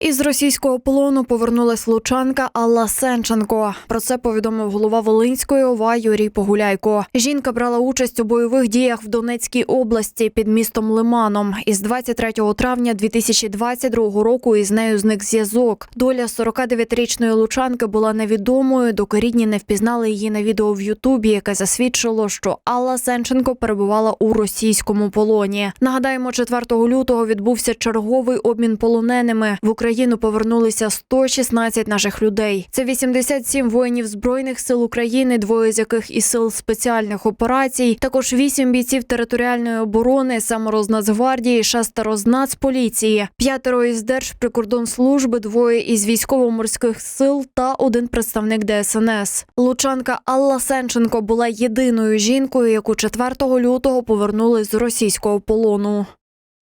Із російського полону повернулась лучанка Алла Сенченко. Про це повідомив голова Волинської ОВА Юрій Погуляйко. Жінка брала участь у бойових діях в Донецькій області під містом Лиманом. Із 23 травня 2022 року із нею зник зв'язок. Доля 49-річної лучанки була невідомою, доки рідні не впізнали її на відео в Ютубі, яке засвідчило, що Алла Сенченко перебувала у російському полоні. Нагадаємо, 4 лютого відбувся черговий обмін полоненими. В Україну повернулися 116 наших людей. Це 87 воїнів збройних сил України, двоє з яких із сил спеціальних операцій. Також 8 бійців територіальної оборони, саморо з Нацгвардії, шестеро з Нацполіції, п'ятеро із Держприкордонслужби, двоє із військово-морських сил та один представник ДСНС. Лучанка Алла Сенченко була єдиною жінкою, яку 4 лютого повернули з російського полону.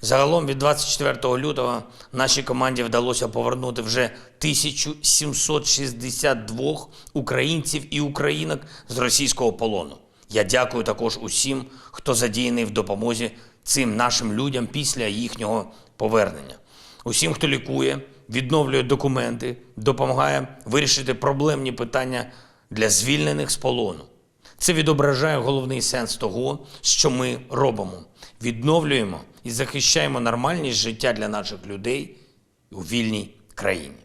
Загалом від 24 лютого нашій команді вдалося повернути вже 1762 українців і українок з російського полону. Я дякую також усім, хто задіяний в допомозі цим нашим людям після їхнього повернення. Усім, хто лікує, відновлює документи, допомагає вирішити проблемні питання для звільнених з полону. Це відображає головний сенс того, що ми робимо. Відновлюємо і захищаємо нормальність життя для наших людей у вільній країні.